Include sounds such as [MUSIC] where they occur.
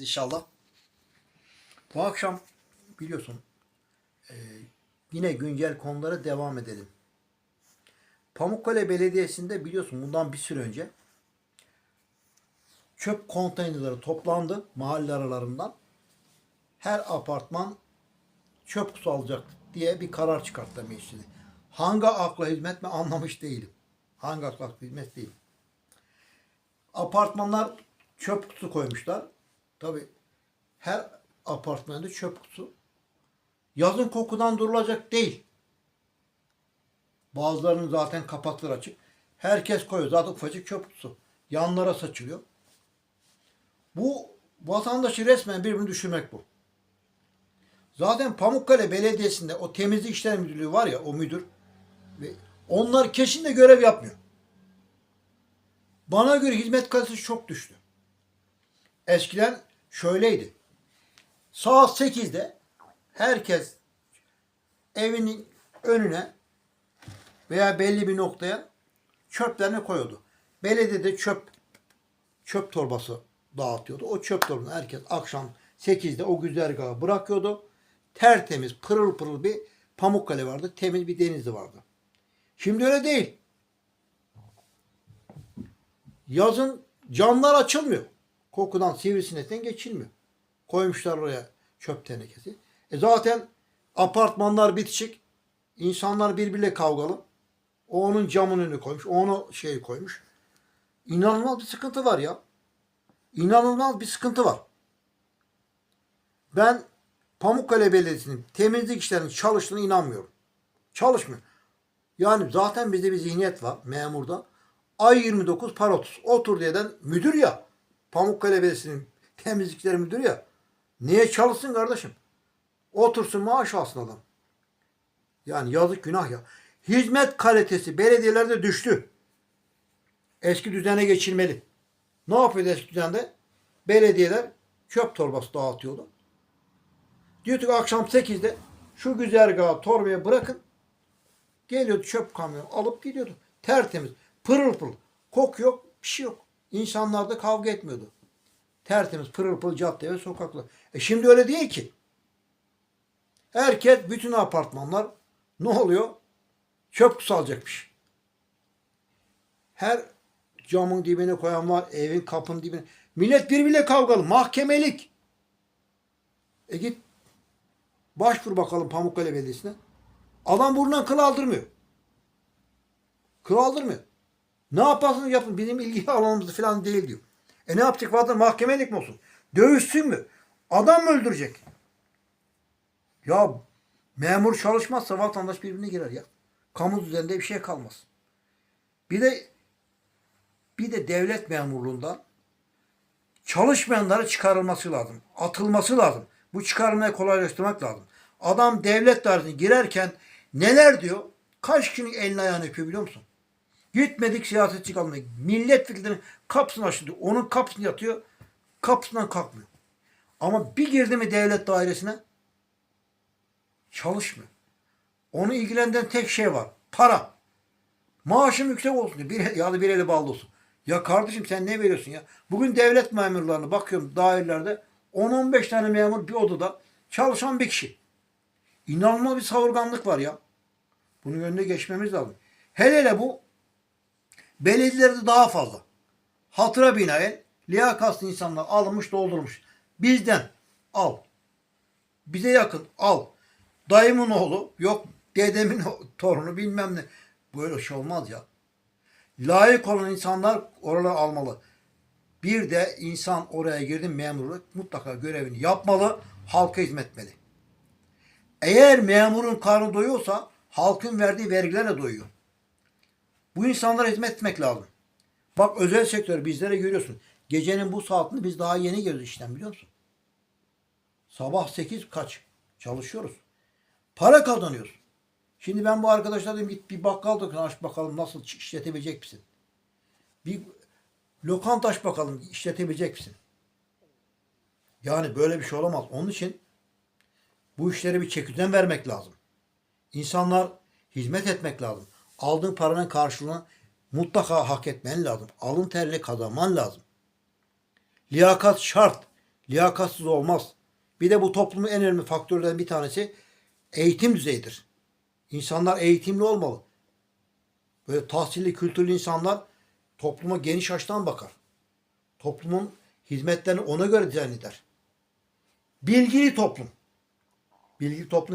inşallah. Bu akşam biliyorsun e, yine güncel konulara devam edelim. Pamukkale Belediyesi'nde biliyorsun bundan bir süre önce çöp konteynerleri toplandı mahalle aralarından. Her apartman çöp kutusu alacak diye bir karar çıkarttı meclisi. Hangi akla hizmet mi anlamış değilim. Hangi akla hizmet değil. Apartmanlar çöp kutusu koymuşlar. Tabi her apartmanda çöp kutusu. Yazın kokudan durulacak değil. Bazılarının zaten kapakları açık. Herkes koyuyor. Zaten ufacık çöp kutusu. Yanlara saçılıyor. Bu vatandaşı resmen birbirini düşürmek bu. Zaten Pamukkale Belediyesi'nde o temizlik işleri müdürlüğü var ya o müdür ve onlar kesinlikle görev yapmıyor. Bana göre hizmet kalitesi çok düştü. Eskiden şöyleydi. Saat 8'de herkes evinin önüne veya belli bir noktaya çöplerini koyuyordu. Belediyede çöp çöp torbası dağıtıyordu. O çöp torbasını herkes akşam 8'de o güzergaha bırakıyordu. Tertemiz, pırıl pırıl bir Pamukkale vardı. Temiz bir denizli vardı. Şimdi öyle değil. Yazın camlar açılmıyor. Kokudan sivrisinekten geçilmiyor. Koymuşlar oraya çöp tenekesi. E zaten apartmanlar bitişik. İnsanlar birbiriyle kavgalı. O onun camın önüne koymuş. O onu şey koymuş. İnanılmaz bir sıkıntı var ya. İnanılmaz bir sıkıntı var. Ben Pamukkale Belediyesi'nin temizlik işlerinin çalıştığına inanmıyorum. Çalışmıyor. Yani zaten bizde bir zihniyet var memurda. Ay 29 para 30. Otur diyeden müdür ya. Pamukkale Belediyesi'nin temizlikleri müdürü ya. Niye çalışsın kardeşim? Otursun maaş alsın adam. Yani yazık günah ya. Hizmet kalitesi belediyelerde düştü. Eski düzene geçilmeli. Ne yapıyordu eski düzende? Belediyeler çöp torbası dağıtıyordu. Diyordu ki akşam 8'de şu güzergahı torbaya bırakın. Geliyordu çöp kamyonu alıp gidiyordu. Tertemiz. Pırıl pırıl. Kok yok, bir şey yok. İnsanlar da kavga etmiyordu. Tertemiz, pırıl pırıl cadde ve sokaklar. E şimdi öyle değil ki. Herkes, bütün apartmanlar ne oluyor? Çöp kutusu alacakmış. Her camın dibine koyan var, evin kapının dibine. Millet birbiriyle kavgalı, mahkemelik. E git başvur bakalım Pamukkale Belediyesi'ne. Adam burnundan kıl aldırmıyor. Kıl aldırmıyor. Ne yaparsınız yapın. Bizim ilgi [LAUGHS] alanımız falan değil diyor. E ne yapacak vatan mahkemelik mi olsun? Dövüşsün mü? Adam mı öldürecek? Ya memur çalışmazsa vatandaş birbirine girer ya. Kamu düzeninde bir şey kalmaz. Bir de bir de devlet memurluğundan çalışmayanları çıkarılması lazım. Atılması lazım. Bu çıkarmayı kolaylaştırmak lazım. Adam devlet dairesine girerken neler diyor? Kaç kişinin elini ayağını öpüyor biliyor musun? Gitmedik siyasetçi kalmaya. Milletvekillerinin kapısını açtı. Onun kapısını yatıyor. Kapısından kalkmıyor. Ama bir girdi mi devlet dairesine çalışmıyor. Onu ilgilendiren tek şey var. Para. Maaşım yüksek olsun diyor. Bir, [LAUGHS] ya da bir eli bağlı olsun. Ya kardeşim sen ne veriyorsun ya? Bugün devlet memurlarına bakıyorum dairelerde 10-15 tane memur bir odada çalışan bir kişi. İnanılmaz bir savurganlık var ya. Bunun önüne geçmemiz lazım. Hele hele bu belediyelerde daha fazla. Hatıra binaen liyakatlı insanlar alınmış doldurmuş. Bizden al. Bize yakın al. Dayımın oğlu yok dedemin torunu bilmem ne. Böyle şey olmaz ya. Layık olan insanlar oralara almalı. Bir de insan oraya girdi memurluk mutlaka görevini yapmalı, halka hizmet etmeli. Eğer memurun karnı doyuyorsa halkın verdiği vergilerle doyuyor. Bu insanlara hizmet etmek lazım. Bak özel sektör bizlere görüyorsun. Gecenin bu saatinde biz daha yeni geliyoruz işten biliyor musun? Sabah 8 kaç çalışıyoruz. Para kazanıyoruz. Şimdi ben bu arkadaşlar dedim git bir bakkal dükkanı aç bakalım nasıl işletebilecek misin? Bir lokanta aç bakalım işletebilecek misin? Yani böyle bir şey olamaz. Onun için bu işlere bir çeküden vermek lazım. İnsanlar hizmet etmek lazım. Aldığın paranın karşılığını mutlaka hak etmen lazım. Alın terle kazanman lazım. Liyakat şart. Liyakatsız olmaz. Bir de bu toplumun en önemli faktörlerinden bir tanesi eğitim düzeyidir. İnsanlar eğitimli olmalı. Böyle tahsilli, kültürlü insanlar topluma geniş açıdan bakar. Toplumun hizmetlerini ona göre dizayn eder. Bilgili toplum. Bilgili toplum